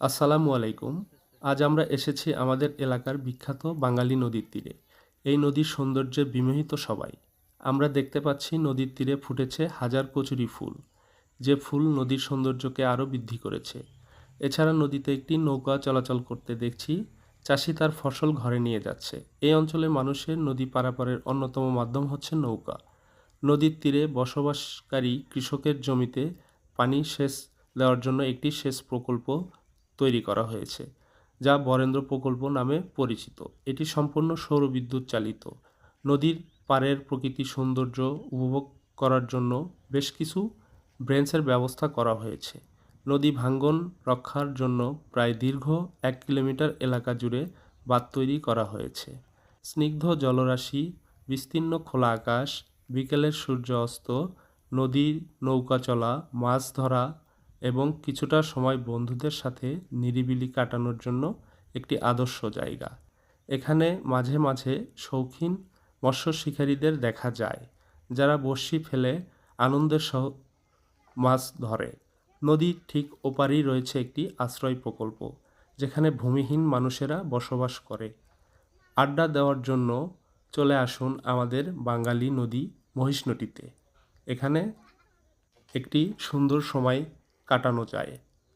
আসসালামু আলাইকুম। আজ আমরা এসেছি আমাদের এলাকার বিখ্যাত বাঙালি নদীর তীরে। এই নদীর সৌন্দর্যে বিমোহিত সবাই। আমরা দেখতে পাচ্ছি নদীর তীরে ফুটেছে হাজার কচুরি ফুল। যে ফুল নদীর সৌন্দর্যকে আরও বৃদ্ধি করেছে। এছাড়া নদীতে একটি নৌকা চলাচল করতে দেখছি, চাষি তার ফসল ঘরে নিয়ে যাচ্ছে। এই অঞ্চলে মানুষের নদী পারাপারের অন্যতম মাধ্যম হচ্ছে নৌকা। নদীর তীরে বসবাসকারী কৃষকের জমিতে পানি সেচ দেওয়ার জন্য একটি সেচ প্রকল্প তৈরি করা হয়েছে, যা বরেন্দ্র প্রকল্প নামে পরিচিত। এটি সম্পূর্ণ সৌরবিদ্যুৎ চালিত। নদীর পাড়ের প্রকৃতির সৌন্দর্য উপভোগ করার জন্য বেশ কিছু ব্রেঞ্চের ব্যবস্থা করা হয়েছে। নদী ভাঙ্গন রক্ষার জন্য প্রায় দীর্ঘ এক কিলোমিটার এলাকা জুড়ে বাঁধ তৈরি করা হয়েছে। স্নিগ্ধ জলরাশি, বিস্তীর্ণ খোলা আকাশ, বিকেলের সূর্য অস্ত নদীর নৌকা চলা, মাছ ধরা এবং কিছুটা সময় বন্ধুদের সাথে নিরিবিলি কাটানোর জন্য একটি আদর্শ জায়গা। এখানে মাঝে মাঝে শৌখিন মৎস্য শিকারীদের দেখা যায়, যারা বড়শি ফেলে আনন্দের সহ মাছ ধরে। নদীর ঠিক ওপারেই রয়েছে একটি আশ্রয় প্রকল্প, যেখানে ভূমিহীন মানুষেরা বসবাস করে। আড্ডা দেওয়ার জন্য চলে আসুন আমাদের বাঙালি নদী মহিষ নদীতে এখানে একটি সুন্দর সময় কাটানো যায়।